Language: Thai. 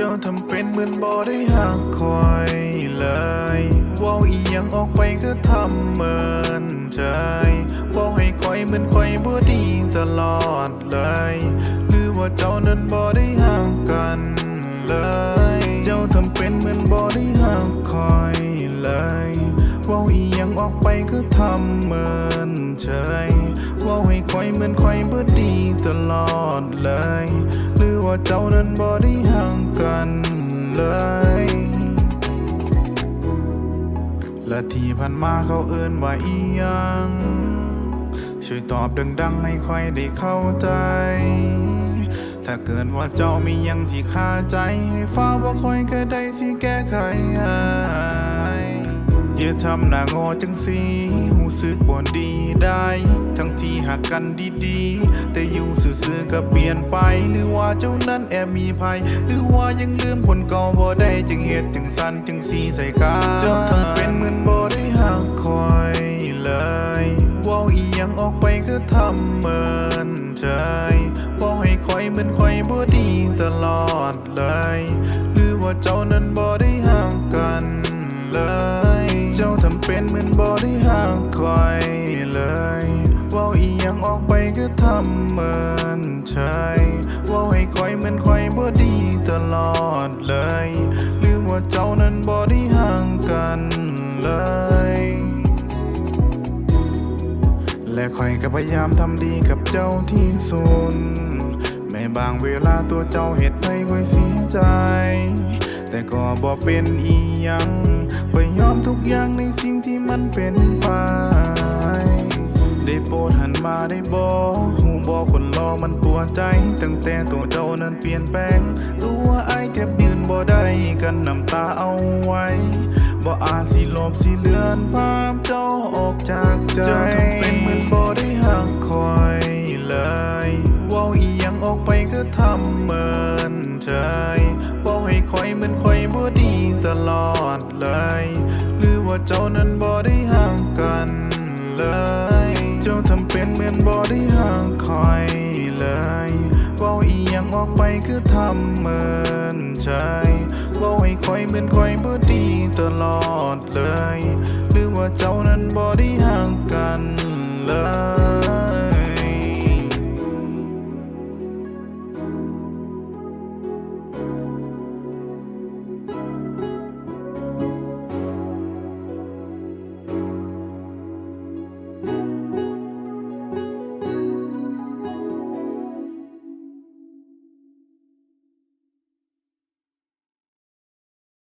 เจ้าทำเป็นเหมือนบ่ได้หักคอยเลยว่าอีหยังออกไปก็ทำเหมือนใจว่าให้คอยเหมือนคอยบ่ดีตลอดเลย หรือว่าเจ้านั้นบ่ได้ห่างกันเลย เจ้าทำเป็นเหมือนบ่ได้ห่างคอยเลยว่าอีหยังออกไปก็ทำเหมือนเฉยเว่าให้คอยเหมือนคอยบ่ดีตลอดเลย หรือว่าเจ้านั้นบ่ได้ห่างกันเลย และที่ผ่านมาเขาเอิ้นว่าอีหยังช่วยตอบดังๆให้ค่อยได้เข้าใจ ถ้าเกิดว่าเจ้ามียังที่คาใจ ให้ฟ้าบอกค่อยก็ได้สิแก้ไขให้อย่าทำหน้าโงอจังสีหูสึกบ่ดีได้ ทั้งที่หักกันดีๆ แต่อยู่ซื่อๆก็เปลี่ยนไป หรือว่าเจ้านั้นแอบมีภัย หรือว่ายังลืมคนเก่าบ่ได้จึงเหตุจึงสั้นจึงสีใส่กาเจ้าทำเป็นเหมือนบ่ได้หักคอยเลยว้าอีหยังออกไปก็ทำเหมือนใจเว้าให้คอยเหมือนคอยบ่ดีตลอดเลย หรือว่าเจ้านั้นบ่ได้ห่างกันเลย อีหยังออกไปก็ทำเหมือนใช่ว้าให้คอยเหมือนคอยบ่ดีตลอดเลยหรือว่าเจ้านั้นบ่ได้ห่างกันเลย และคอยก็พยายามทำดีกับเจ้าที่สุดแม้บางเวลาตัวเจ้าเหตุให้คอยเสียใจ แต่ก็บ่เป็นอีหยังคอยยอมทุกอย่างในสิ่งที่มันเป็นไป ได้โปรดหันมาได้บอหูบอกคนรอมันปวดใจ ตั้งแต่ตัวเจ้านั้นเปลี่ยนแปลง รู้ว่าไอายเจ็บยืนบ่ได้กันน้ำตาเอาไว้บ่อาจสิลบสิเลือนภาพเจ้าออกจากใจเจ้าทำเป็นเหมือนบ่ได้หักคอยเลยว้าอีหยังออกไปก็ทำเหมือนใจเว้าให้คอยเหมือนคอยบ่ดีตลอดเลย หรือว่าเจ้านั้นบ่ได้ห่างกันเลย จ้าทำเป็นเหมือนบ่ได้ห่างคอยเลยเว้าอีหยังออกไปคือทำเหมือนใจเว้าให้คอยเหมือนคอยบ่ดีตลอดเลย หรือว่าเจ้านั้นบ่ได้ห่างกัน